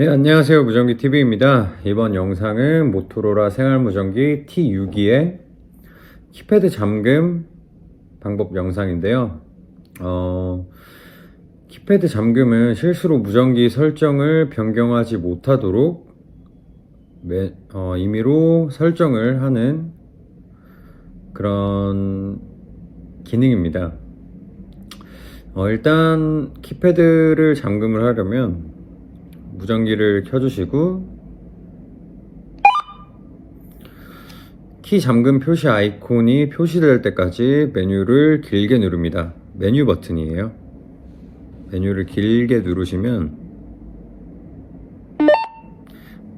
네, 안녕하세요. 무전기 TV입니다. 이번 영상은 모토로라 생활무전기 T6기의 키패드 잠금 방법 영상인데요. 어, 키패드 잠금은 실수로 무전기 설정을 변경하지 못하도록 매- 어, 임의로 설정을 하는 그런 기능입니다. 어, 일단 키패드를 잠금을 하려면 무전기를 켜주시고 키 잠금 표시 아이콘이 표시될 때까지 메뉴를 길게 누릅니다. 메뉴 버튼이에요. 메뉴를 길게 누르시면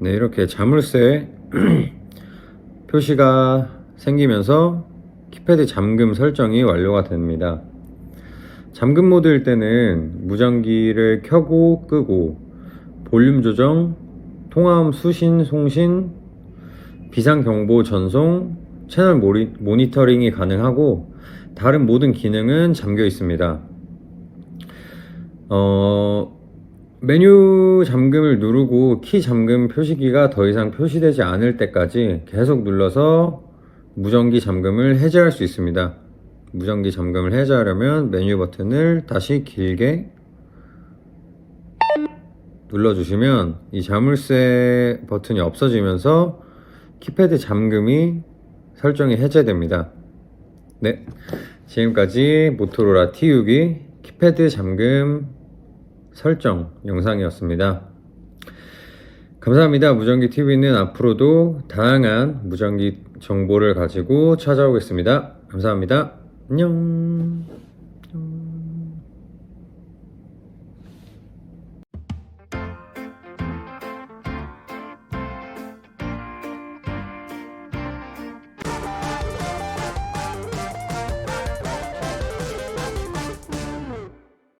네 이렇게 자물쇠 표시가 생기면서 키패드 잠금 설정이 완료가 됩니다. 잠금 모드일 때는 무전기를 켜고 끄고 볼륨 조정, 통화음 수신 송신, 비상 경보 전송, 채널 모리, 모니터링이 가능하고 다른 모든 기능은 잠겨 있습니다. 어, 메뉴 잠금을 누르고 키 잠금 표시기가 더 이상 표시되지 않을 때까지 계속 눌러서 무전기 잠금을 해제할 수 있습니다. 무전기 잠금을 해제하려면 메뉴 버튼을 다시 길게 눌러주시면 이 자물쇠 버튼이 없어지면서 키패드 잠금이 설정이 해제됩니다. 네. 지금까지 모토로라 T6이 키패드 잠금 설정 영상이었습니다. 감사합니다. 무전기 TV는 앞으로도 다양한 무전기 정보를 가지고 찾아오겠습니다. 감사합니다. 안녕.